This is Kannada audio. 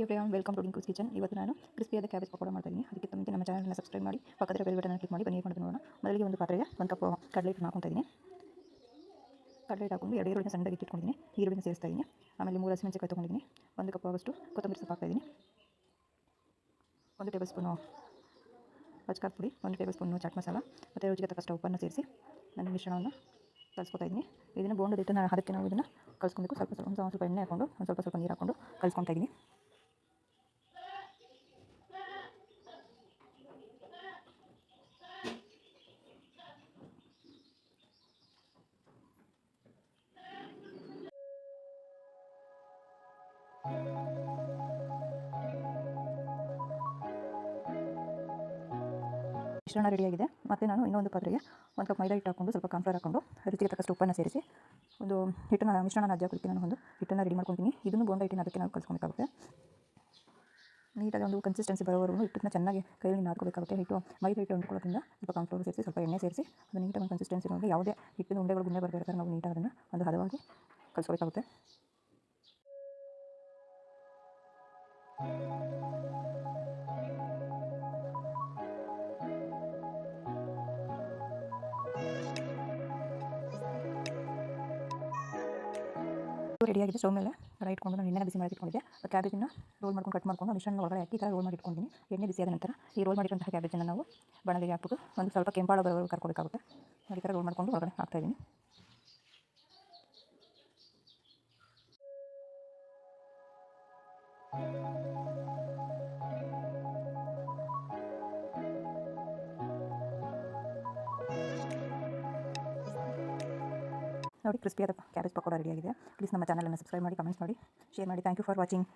Hi everyone welcome to Dinkus kitchen ಇವತ್ತು ನಾನು ಕ್ರಿಸ್ಪಿಯಾದ ಕ್ಯಾಬೇಜ್ ಪಕೋಡ ಮಾಡ್ತೀನಿ ಅದಕ್ಕೆ ಮುಂಚೆ ನಮ್ಮ ಚಾನಲ್ನ ಸಬ್ಸ್ಕ್ರೈಬ್ ಮಾಡಿ ಪಕ್ಕದ ಬೆಲ್ ಬಟನ್ ಕ್ಲಿಕ್ ಮಾಡಿ, ಬನ್ನಿ ಮಾಡೋದು ನೋಡೋಣ. ಮೊದಲಿಗೆ ಒಂದು ಪಾತ್ರೆಗೆ ಒಂದು ಕಪ್ ಕಡಲೆ ಹಿಟ್ಟು ಹಾಕೊತಾ ಕಡಲೆ ಹಿಟ್ಟು ಹಾಕೊಂಡು ಎರಡು ಈರುಳ್ಳಿನ ಸಣ್ಣದಾಗಿ ಇಟ್ಕೊಂಡಿದ್ದೀನಿ ಈರುಳ್ಳಿನ ಸೇರಿಸ್ತಾ ಇದ್ದೀನಿ ಆಮೇಲೆ ಮೂರು ಹಸಿಮೆಣಸಿನಕಾಯಿ ತೊಗೊಂಡಿದ್ದೀನಿ ಒಂದು ಕಪ್ ಆಗೋಷ್ಟು ಕೊತ್ತಂಬರಿ ಸೊಪ್ಪು ಹಾಕ್ತಾಯಿದ್ದೀನಿ ಒಂದು ಟೇಬಲ್ ಸ್ಪೂನು ಅಚ್ಕಾರ್ ಪುಡಿ, ಒಂದು ಟೇಬಲ್ ಸ್ಪೂನು ಚಾಟ್ ಮಸಾಲ, ಮತ್ತು ರುಚಿಗೆ ತಕ್ಕಷ್ಟು ಉಪ್ಪನ್ನು ಸೇರಿಸಿ ನನ್ನ ಮಿಶ್ರಣವನ್ನು ಕಲಿಸ್ಕೊತಾ ಇದ್ದೀನಿ ಇದನ್ನು ಬೋಂಡದ ಹಿಟ್ಟು ನಾನು ಅದಕ್ಕೆ ನಾವು ಇದನ್ನು ಕಲಿಸ್ಕೊಬೇಕು. ಸ್ವಲ್ಪ ಸ್ವಲ್ಪ ಒಂದು ಸ್ವಲ್ಪ ಎಣ್ಣೆ ಹಾಕೊಂಡು ಒಂದು ಸ್ವಲ್ಪ ಸ್ವಲ್ಪ ನೀರು ಹಾಕೊಂಡು ಕಲಿಸ್ಕೊತಾ ಇದ್ದೀನಿ ಮಿಶ್ರಣ ರೆಡಿಯಾಗಿದೆ ಮತ್ತು ನಾನು ಇನ್ನೊಂದು ಪಾತ್ರೆಗೆ ಒಂದು ಕಪ್ ಮೈದಾ ಹಿಟ್ಟು ಹಾಕೊಂಡು ಸ್ವಲ್ಪ ಕಾಂಪ್ಲರ್ ಹಾಕೊಂಡು ರುಚಿಗೆ ತಕ್ಕಷ್ಟು ಉಪ್ಪನ್ನು ಸೇರಿಸಿ, ಒಂದು ಹಿಟ್ಟನ್ನು ಮಿಶ್ರಣ ಅಜ್ಜಿ ನಾನು ಒಂದು ಹಿಟ್ಟನ್ನು ರೆಡಿ ಮಾಡ್ಕೊತೀನಿ ಇದನ್ನು ಬೋಂಡ ಹಿಟ್ಟಿನ ಅದಕ್ಕೆ ನಾವು ಕಲಿಸ್ಕೊಬೇಕಾಗುತ್ತೆ. ನೀಟಾಗಿ ಒಂದು ಕನ್ಸಿಸ್ಟೆನ್ಸಿ ಬರೋವರೆಗೂ ಹಿಟ್ಟನ್ನ ಚೆನ್ನಾಗಿ ಕೈಯಲ್ಲಿ ನಾದ್ಕೋಬೇಕಾಗುತ್ತೆ. ಹಿಟ್ಟು, ಮೈದಾ ಹಿಟ್ಟು ಅಂದ್ಕೊಳ್ಳೋದ್ರಿಂದ ಸ್ವಲ್ಪ ಕಾನ್ಫ್ಲವರ್ ಸೇರಿಸಿ, ಸ್ವಲ್ಪ ಎಣ್ಣೆ ಸೇರಿಸಿ, ಅದು ನೀಟಾಗಿ ಒಂದು ಕನ್ಸಿಸ್ಟೆನ್ಸಿ ನೋಡಿ ಯಾವುದೇ ಹಿಟ್ಟಿನ ಉಂಡೆಗಳು ಗುಂಡೆ ಬರಬೇಕಾದ್ರೆ ನಾವು ನೀಟಾಗಿ ಅದನ್ನು ಒಂದು ಹದವಾಗಿ ಕಲಿಸ್ಕೋಬೇಕಾಗುತ್ತೆ. ರೆಡಿಯಾಗಿದೆ ಸ್ಟವ್ ಮೇಲೆ ರೈಟ್ ಇಟ್ಕೊಂಡು ನಾನು ಎಣ್ಣೆ ಬಿಸಿ ಮಾಡಿ ಇಟ್ಕೊಂಡಿದ್ದೆ. ಕ್ಯಾಬೇಜನ್ನು ರೋಲ್ ಮಾಡ್ಕೊಂಡು ಕಟ್ ಮಾಡ್ಕೊಂಡು ಮಿಶ್ರಣ ಒಳಗಡೆ ಹಾಕಿ ಈ ಥರ ರೋಲ್ ಮಾಡಿ ಇಟ್ಕೊಂಡಿದ್ದೀನಿ. ಎಣ್ಣೆ ಬಿಸಿಯಾದ ನಂತರ ಈ ರೋಲ್ ಮಾಡಿರುವಂತಹ ಕ್ಯಾಬೇಜನ್ನು ನಾವು ಬಣಲಿಗೆ ಹಾಕ್ಬಿಟ್ಟು ಒಂದು ಸ್ವಲ್ಪ ಕೆಂಪಾಳ ಬರೋ ಕರ್ಕೊಬೇಕಾಗುತ್ತೆ ಈ ಥರ ರೋಲ್ ಮಾಡ್ಕೊಂಡು ಒಳಗಡೆ ಹಾಕ್ತಾಯಿದ್ದೀನಿ ನೋಡಿ ಕ್ರಿಸ್ಪಿಯಾದ ಕ್ಯಾಬೇಜ್ ಪಕೋಡ ರೆಡಿಯಾಗಿದೆ ಪ್ಲೀಸ್ ನಮ್ಮ ಚಾನಲನ್ನು ಸಬ್ಸ್ಕ್ರೈಬ್ ಮಾಡಿ ಕಮೆಂಟ್ಸ್ ಮಾಡಿ ಶೇರ್ ಮಾಡಿ. Thank you for watching